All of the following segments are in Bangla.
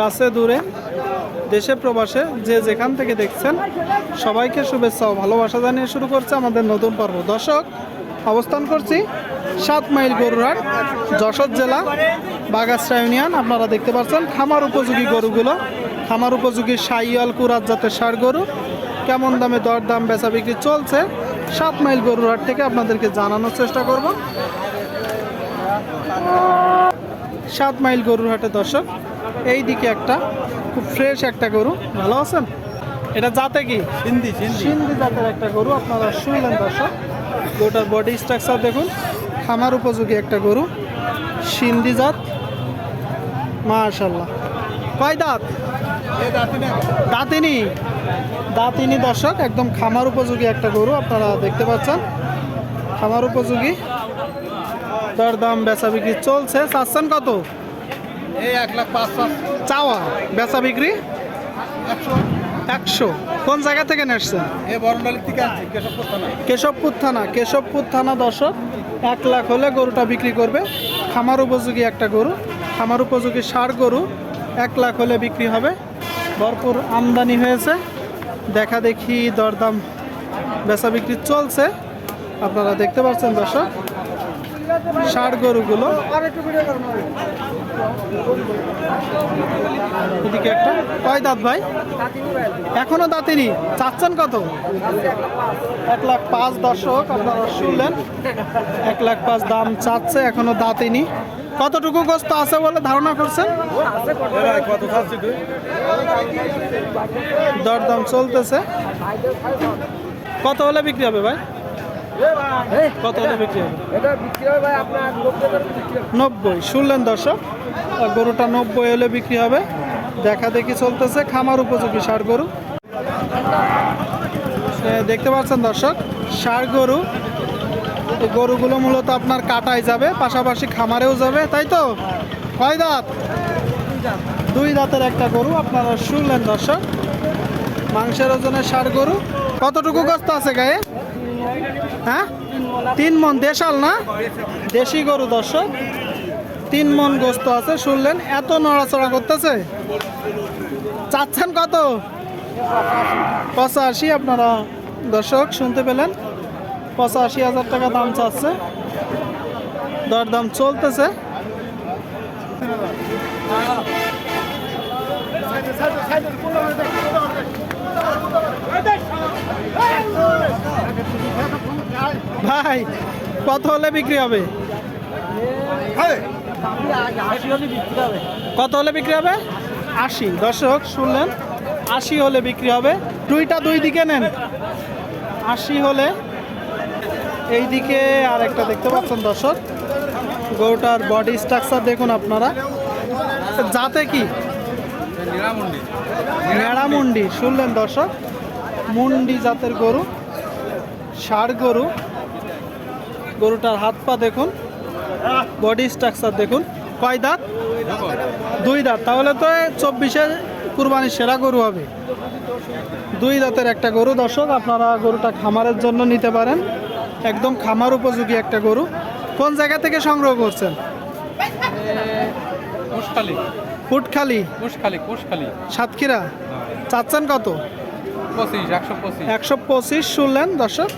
কাছে, দূরে, দেশে, প্রবাসে, যে যেখান থেকে দেখছেন, সবাইকে শুভেচ্ছা ও ভালোবাসা জানিয়ে শুরু করছে আমাদের নতুন পর্ব। দর্শক, অবস্থান করছি সাত মাইল গরুরহাট, যশোর জেলা, বাগাসরা ইউনিয়ন। আপনারা দেখতে পাচ্ছেন খামার উপযোগী গরুগুলো। খামার উপযোগী সাইয়াল কুরাত জাতের সার গরু। কেমন দামে দর দাম বেচা বিক্রি চলছে? সাত মাইল গরুরহাট থেকে আপনাদেরকে জানানোর চেষ্টা করব। সাত মাইল গরুর হাটে দর্শক এই দিকে একটা খুব ফ্রেশ একটা গরু। ভালো আছেন? এটা জাতে কি? হিন্দি সিন্ধি। জাতের একটা গরু আপনারা শুনলেন দর্শক। গরুটার বডি স্ট্রাকচার দেখুন। খামার উপযোগী একটা গরু সিন্ধি জাত। মাশাল্লাহ কয় দাঁত? দাঁতিনি। দাঁতিনি? দর্শক একদম খামার উপযোগী একটা গরু আপনারা দেখতে পাচ্ছেন। খামার উপযোগী। দর দাম বেচা বিক্রি চলছে। চাচ্ছেন কত? এই এক লাখ পাঁচ পাঁচ চাওয়া বেচা বিক্রি? একশো। একশো। কোন জায়গা থেকে নেসছেন এই বরণডালির থেকে কেশবপুর থানা। কেশবপুর থানা কেশবপুর থানা দর্শক এক লাখ হলে গরুটা বিক্রি করবে। খামার উপযোগী একটা গরু খামার উপযোগী সার গরু এক লাখ হলে বিক্রি হবে। ভরপুর আমদানি হয়েছে। দেখা দেখি দরদাম বেচা বিক্রি চলছে। আপনারা দেখতে পাচ্ছেন দর্শক ষাট গরুগুলো। এদিকে একটা। কয় দাঁত ভাই? এখনও দাঁতিনি। চাচ্ছেন কত? এক লাখ পাঁচ দর্শক, আপনারা শুনলেন। এক লাখ পাঁচ দাম চাচ্ছে, এখনও দাঁতিনি। কতটুকু গোস্ত আছে বলে ধারণা করছেন? দরদাম চলতেছে। কত হলে বিক্রি হবে ভাই? কত হলে বিক্রি হবে? এটা বিক্রি হবে ভাই আপনার নব্বই শুনলেন দর্শক? গরুটা নব্বই হলে বিক্রি হবে। দেখা দেখি চলতেছে খামার উপযোগী ষাড় গরু। দেখতে পাচ্ছেন দর্শক ষাড় গরু। গরুগুলো মূলত আপনার কাটায় যাবে পাশাপাশি খামারেও যাবে তাই তো? কয় দাঁত? দুই দাঁতের একটা গরু আপনারা শুনলেন দর্শক। মাংসের ওজনের ষাড় গরু। কতটুকু গোস্ত আছে গায়ে? হ্যাঁ তিন মন দেশাল না দেশি গরু দর্শক তিন মন গোস্ত আছে শুনলেন এত নড়াচড়া করতেছে চাচ্ছেন কত পঁচাশি আপনারা দর্শক শুনতে পেলেন পঁচাশি হাজার টাকা দাম চাচ্ছে দরদাম চলতেছে ভাই কত হলে বিক্রি হবে? কত হলে বিক্রি হবে? আশি। দর্শক শুনলেন? আশি হলে বিক্রি হবে। দুইটা দুই দিকে নেন। আশি হলে এই দিকে আর একটা দেখতে পাচ্ছেন দর্শক। গরুটার বডি স্ট্রাকচার দেখুন আপনারা। যাতে কি? নেড়া মুন্ডি শুনলেন দর্শক? মুন্ডি জাতের গরু ষাড় গরু। গরুটার হাত পা দেখুন বডি স্ট্রাকচার দেখুন। কয় দাঁত? দুই দাঁত। তাহলে তো চব্বিশে কুরবানির সেরা গরু হবে। দুই দাঁতের একটা গরু। দর্শক আপনারা গরুটা খামারের জন্য নিতে পারেন। একদম খামার উপযোগী একটা গরু। কোন জায়গা থেকে সংগ্রহ করছেন? কোষখালি। সাতক্ষীরা। চাচ্ছেন কত? একশো পঁচিশ শুনলেন দর্শক।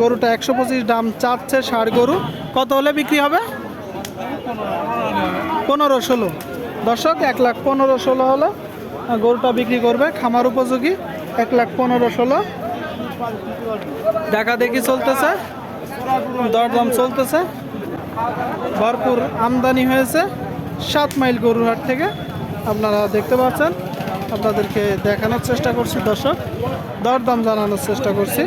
গরুটা একশো পঁচিশ দাম চাচ্ছে ষাড় গরু। কত হলে বিক্রি হবে? পনেরো ষোলো। দর্শক, এক লাখ পনেরো ষোলো হলে গরুটা বিক্রি করবে খামার উপযোগী। এক লাখ পনেরো ষোলো। দেখা দেখি চলতেছে। দরদাম চলতেছে। ভরপুর আমদানি হয়েছে সাত মাইল গরুরহাট থেকে। আপনারা দেখতে পাচ্ছেন। আপনাদেরকে দেখানোর চেষ্টা করছি দর্শক। দরদাম জানানোর চেষ্টা করছি।